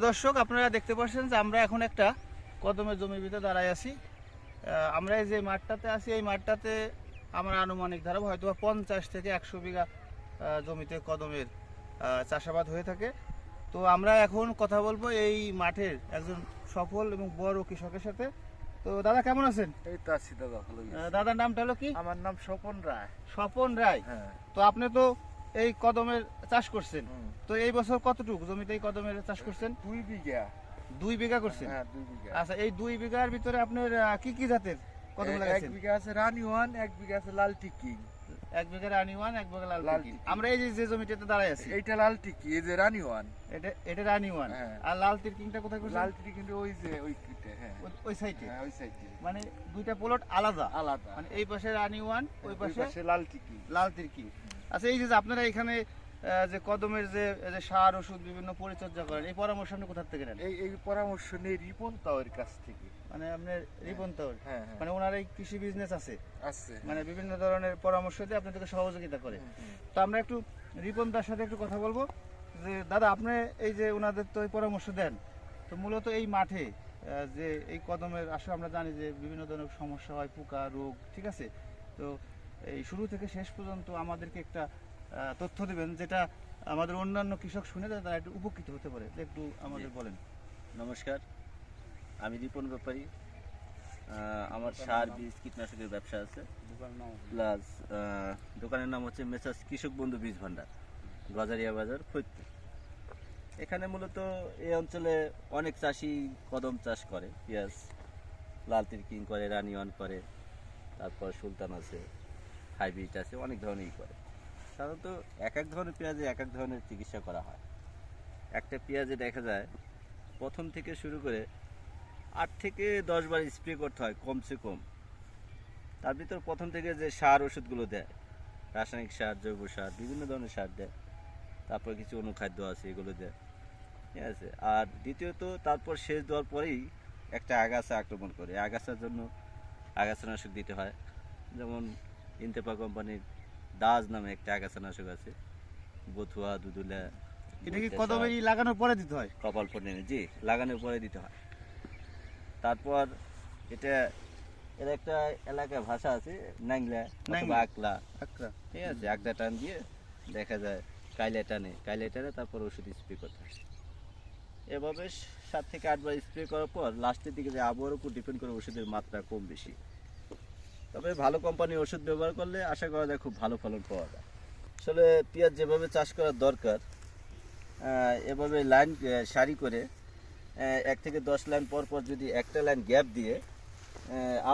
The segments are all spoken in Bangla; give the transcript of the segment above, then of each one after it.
প্রিয় দর্শক আপনারা দেখতে পাচ্ছেন যে আমরা এখন একটা কদমের জমির ভিতরে দাঁড়ায় আছি। আমরা এই যে মাঠটাতে আছি এই মাঠটাতে আমরা আনুমানিক ধারা হয়তো পঞ্চাশ থেকে একশো বিঘা জমিতে কদমের চাষাবাদ হয়ে থাকে। তো আমরা এখন কথা বলব এই মাঠের একজন সফল এবং বড় কৃষকের সাথে। তো দাদা কেমন আছেন? এই তো আছি দাদা ভালো দাদার নামটা হলো কি? আমার নাম স্বপন রায়। স্বপন রায়। হ্যাঁ। তো আপনি তো এই কদমের চাষ করছেন। তো এই বছর কতটুকু জমিতে এই কদমের চাষ করছেন? দুই বিঘা। দুই বিঘা করছেন? হ্যাঁ আচ্ছা এই দুই বিঘার ভিতরে আপনার কি কি জাতের কদম এ- এক বিঘা আছে রানী ওয়ান এক বিঘা আছে লাল টিকি। এক বিঘা রানি ওয়ান এক বিঘা লাল টিকি। টিকি। আমরা এই যে যে জমিটাতে দাঁড়ায় আছি। এইটা লাল টিকি এই যে রানী ওয়ান। এটা এটা রানি ওয়ান। হ্যাঁ। আর লাল তিরকিংটা কোথায় করছেন? লাল টিকি কিন্তু ওই যে ওই হ্যাঁ। ওই- সাইডে। হ্যাঁ ওই সাইডে। মানে দুইটা প্লট আলাদা। আলাদা। মানে এই পাশে রানি ওয়ান ওই পাশে লাল টিকি। লাল তিরকি আচ্ছা এই যে আপনারা এখানে যে কদমের যে যে সার ওষুধ বিভিন্ন পরিচর্যা করেন এই পরামর্শ আপনি কোথা থেকে নেন? এই এই পরামর্শ নেই রিপন তাওয়ের কাছ থেকে। মানে আপনার রিপন তাওর হ্যাঁ হ্যাঁ মানে ওনার এই কৃষি বিজনেস আছে? আছে। মানে বিভিন্ন ধরনের পরামর্শ দিয়ে আপনাদেরকে সহযোগিতা করে। তো আমরা একটু রিপন দার সাথে একটু কথা বলব। যে দাদা আপনি এই যে ওনাদের তো এই পরামর্শ দেন তো মূলত এই মাঠে যে এই কদমের আসলে আমরা জানি যে বিভিন্ন ধরনের সমস্যা হয় পোকা রোগ ঠিক আছে? তো এই শুরু থেকে শেষ পর্যন্ত আমাদেরকে একটা তথ্য দেবেন যেটা আমাদের অন্যান্য কৃষক শুনে যাতে তারা একটু উপকৃত হতে পারে। তো একটু আমাদের বলেন। নমস্কার আমি রিপন ব্যাপারী। আমার সার বীজ কীটনাশকের ব্যবসা আছে। প্লাস দোকানের নাম হচ্ছে মেসাস কৃষক বন্ধু বীজ ভান্ডার গজারিয়া বাজার ফৈতপুর এখানে মূলত এই অঞ্চলে অনেক চাষি কদম চাষ করে। পেঁয়াজ লাল তিরকিং করে রানিওয়ান করে তারপর সুলতান আছে। হাইব্রিড আছে, অনেক ধরনেরই করে। সাধারণত এক এক ধরনের পেঁয়াজে এক এক ধরনের চিকিৎসা করা হয়। একটা পেঁয়াজে দেখা যায়, প্রথম থেকে শুরু করে আট থেকে দশ বার স্প্রে করতে হয়, কমসে কম। তার ভিতর প্রথম থেকে যে সার ওষুধগুলো দেয়, রাসায়নিক সার, জৈব সার, বিভিন্ন ধরনের সার দেয়, তারপর কিছু অনুখাদ্য আছে, এগুলো দেয়। ঠিক আছে? আর দ্বিতীয়ত, তারপর শেষ দেওয়ার পরেই একটা আগাছা আক্রমণ করে। আগাছার জন্য আগাছানাশক দিতে হয়। যেমন ইন্তেপা কোম্পানির দাজ নামে একটা আগাছানাশক আছে বথুয়া দুদুলা এটা কি বৈদ্যশাল। লাগানোর পরে দিতে হয়? কপাল পণ্যে জি লাগানোর পরে দিতে হয়। তারপর এটা এর একটা এলাকায় ভাষা আছে ন্যাংলা আকলা। আচ্ছা ঠিক আছে আকলা টান দিয়ে দেখা যায় কাইলে টানে। কাইলে টানে তারপর ওষুধ স্প্রে করতে হয়। এভাবে সাত থেকে আটবার স্প্রে করার পর লাস্টের দিকে যে আবহাওয়ার উপর ডিপেন্ড করে ওষুধের মাত্রা কম বেশি। তবে ভালো কোম্পানির ওষুধ ব্যবহার করলে আশা করা যায় খুব ভালো ফলন পাওয়া যায়। আসলে পেঁয়াজ যেভাবে চাষ করার দরকার এভাবে লাইন সারি করে এক থেকে দশ লাইন পর পর যদি একটা লাইন গ্যাপ দিয়ে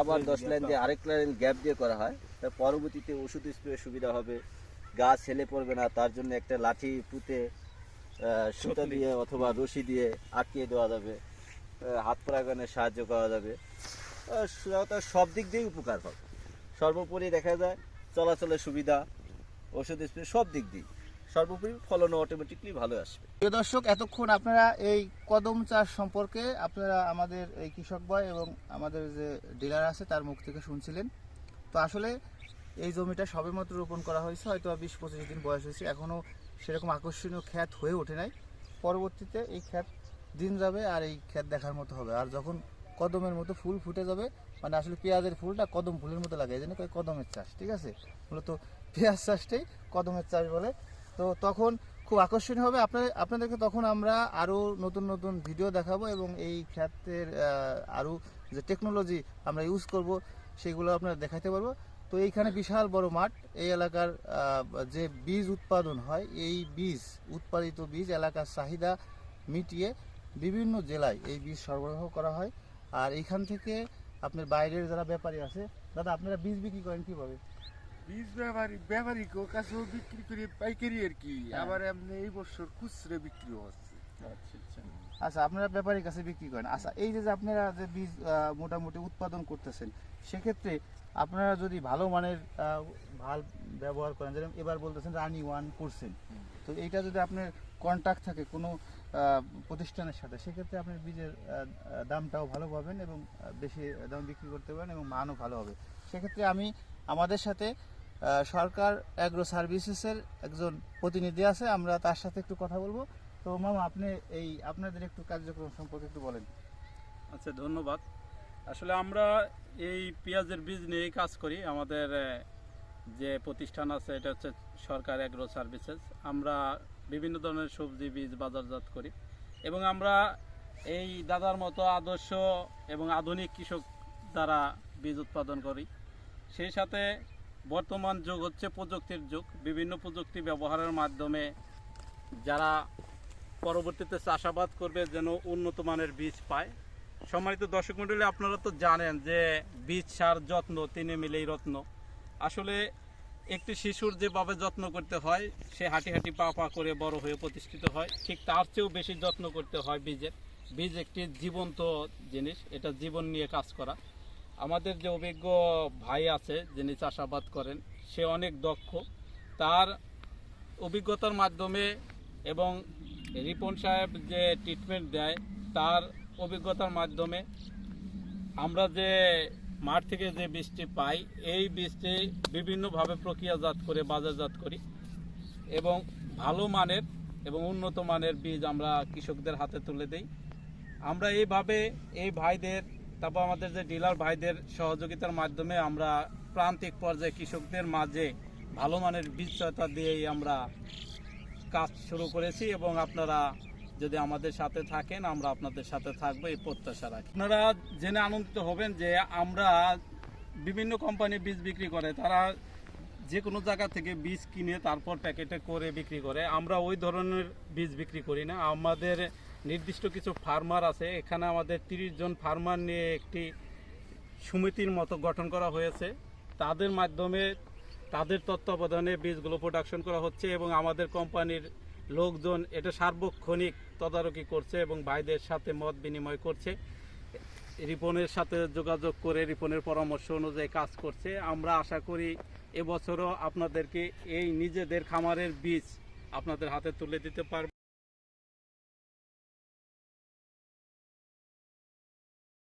আবার দশ লাইন দিয়ে আরেক লাইন গ্যাপ দিয়ে করা হয় তা পরবর্তীতে ওষুধ স্প্রে সুবিধা হবে। গাছ হেলে পড়বে না তার জন্য একটা লাঠি পুঁতে সুতা দিয়ে অথবা রশি দিয়ে আটকিয়ে দেওয়া যাবে হাত পরাগানের সাহায্য করা যাবে। সাধারণত সব দিক দিয়েই উপকার হবে। সর্বোপরি দেখা যায় চলাচলের সুবিধা, ওষুধ স্প্রে, সব দিক দিয়ে। সর্বোপরি ফলনও অটোমেটিকলি ভালো আসবে। প্রিয় দর্শক, এতক্ষণ আপনারা এই কদম চাষ সম্পর্কে আপনারা আমাদের এই কৃষক ভাই এবং আমাদের যে ডিলার আছে, তার মুখ থেকে শুনছিলেন। তো আসলে এই জমিটা সবেমাত্র রোপণ করা হয়েছে হয়তো বিশ পঁচিশ দিন বয়স হয়েছে। এখনও সেরকম আকর্ষণীয় খ্যাত হয়ে ওঠে নাই। পরবর্তীতে এই খ্যাত দিন যাবে আর এই খ্যাত দেখার মতো হবে। আর যখন কদমের মতো ফুল ফুটে যাবে। মানে আসলে পেঁয়াজের ফুলটা কদম ফুলের মতো লাগে, এই জন্য কদমের চাষ, ঠিক আছে? মূলত পেঁয়াজ চাষটাই কদমের চাষ বলে। তো তখন খুব আকর্ষণীয় হবে। আপনাদের আপনাদেরকে তখন আমরা আরও নতুন নতুন ভিডিও দেখাবো এবং এই ক্ষেত্রের আরও যে টেকনোলজি আমরা ইউজ করব, সেগুলো আপনারা দেখাতে পারব। তো এইখানে বিশাল বড় মাঠ। এই এলাকার যে বীজ উৎপাদন হয়, এই বীজ, উৎপাদিত বীজ এলাকার চাহিদা মিটিয়ে বিভিন্ন জেলায় এই বীজ সরবরাহ করা হয়। আর এখান থেকে আপনার বাইরের যারা ব্যাপারী আছে দাদা আপনারা বীজ বিক্রি করেন কীভাবে? বীজ ব্যাপারী ব্যাপারী কাছেও বিক্রি করি পাইকারি আর কি। হ্যাঁ। আবার এমনি এই বছর খুচরে বিক্রি হচ্ছে। আচ্ছা আপনারা ব্যাপারীর কাছে বিক্রি করেন। আচ্ছা এই যে যে আপনারা যে বীজ মোটামুটি উৎপাদন করতেছেন সেক্ষেত্রে আপনারা যদি ভালো মানের ভালো ব্যবহার করেন যেরকম এবার বলতেছেন রানি ওয়ান করছেন তো এইটা যদি আপনার কন্ট্যাক্ট থাকে কোনো প্রতিষ্ঠানের সাথে। সেক্ষেত্রে আপনি বীজের দামটাও ভালো পাবেন এবং বেশি দাম বিক্রি করতে পারেন এবং মানও ভালো হবে। সেক্ষেত্রে আমি আমাদের সাথে সরকার অ্যাগ্রো সার্ভিসেসের একজন প্রতিনিধি আছে, আমরা তার সাথে একটু কথা বলব। তো মামা, আপনি এই, আপনাদের একটু কার্যক্রম সম্পর্কে একটু বলেন। আচ্ছা ধন্যবাদ। আসলে আমরা এই পেঁয়াজের বীজ নিয়েই কাজ করি। আমাদের যে প্রতিষ্ঠান আছে, এটা হচ্ছে সরকার অ্যাগ্রো সার্ভিসেস আমরা বিভিন্ন ধরনের সবজি, বীজ বাজারজাত করি। এবং আমরা এই দাদার মতো আদর্শ এবং আধুনিক কৃষক দ্বারা বীজ উৎপাদন করি। সেই সাথে বর্তমান যুগ হচ্ছে প্রযুক্তির যুগ। বিভিন্ন প্রযুক্তি ব্যবহারের মাধ্যমে যারা পরবর্তীতে চাষাবাদ করবে যেন উন্নত মানের বীজ পায়। সম্মানিত দর্শক মণ্ডলী, আপনারা তো জানেন যে বীজ সার যত্ন, তিনে মিলেই রত্ন। আসলে একটি শিশুর যেভাবে যত্ন করতে হয়, সে হাঁটি হাঁটি পা পা করে বড় হয়ে প্রতিষ্ঠিত হয়, ঠিক তার চেয়েও বেশি যত্ন করতে হয় বীজের। বীজ একটি জীবন্ত জিনিস, এটা জীবন নিয়ে কাজ করা। আমাদের যে অভিজ্ঞ ভাই আছে, যিনি চাষাবাদ করেন, সে অনেক দক্ষ। তার অভিজ্ঞতার মাধ্যমে এবং রিপন সাহেব যে ট্রিটমেন্ট দেয়, তার অভিজ্ঞতার মাধ্যমে আমরা যে মাঠ থেকে যে বীজটি পাই, এই বীজটি বিভিন্নভাবে প্রক্রিয়াজাত করে, বাজারজাত করি। এবং ভালো মানের এবং উন্নত মানের বীজ আমরা কৃষকদের হাতে তুলে দেই। আমরা এইভাবে এই ভাইদের, তারপর আমাদের যে ডিলার ভাইদের সহযোগিতার মাধ্যমে আমরা প্রান্তিক পর্যায়ে কৃষকদের মাঝে ভালো মানের বীজ সহায়তা দিয়েই আমরা কাজ শুরু করেছি এবং আপনারা যদি আমাদের সাথে থাকেন, আমরা আপনাদের সাথে থাকব, এই প্রত্যাশা রাখি। আপনারা জেনে আনন্দিত হবেন যে আমরা বিভিন্ন কোম্পানি বীজ বিক্রি করে, তারা যে কোনো জায়গা থেকে বীজ কিনে তারপর প্যাকেটে করে বিক্রি করে। আমরা ওই ধরনের বীজ বিক্রি করি না। আমাদের নির্দিষ্ট কিছু ফার্মার আছে। এখানে আমাদের তিরিশ জন ফার্মার নিয়ে একটি সমিতির মতো গঠন করা হয়েছে। তাদের মাধ্যমে তাদের তত্ত্বাবধানে বীজগুলো প্রোডাকশন করা হচ্ছে এবং আমাদের কোম্পানির লোকজন এটা সার্বক্ষণিক তদারকি করছে এবং ভাইদের সাথে মত বিনিময় করছে। রিপনের সাথে যোগাযোগ করে রিপনের পরামর্শ অনুযায়ী কাজ করছে। আমরা আশা করি এবছরও আপনাদেরকে এই নিজেদের খামারের বীজ আপনাদের হাতে তুলে দিতে পারব।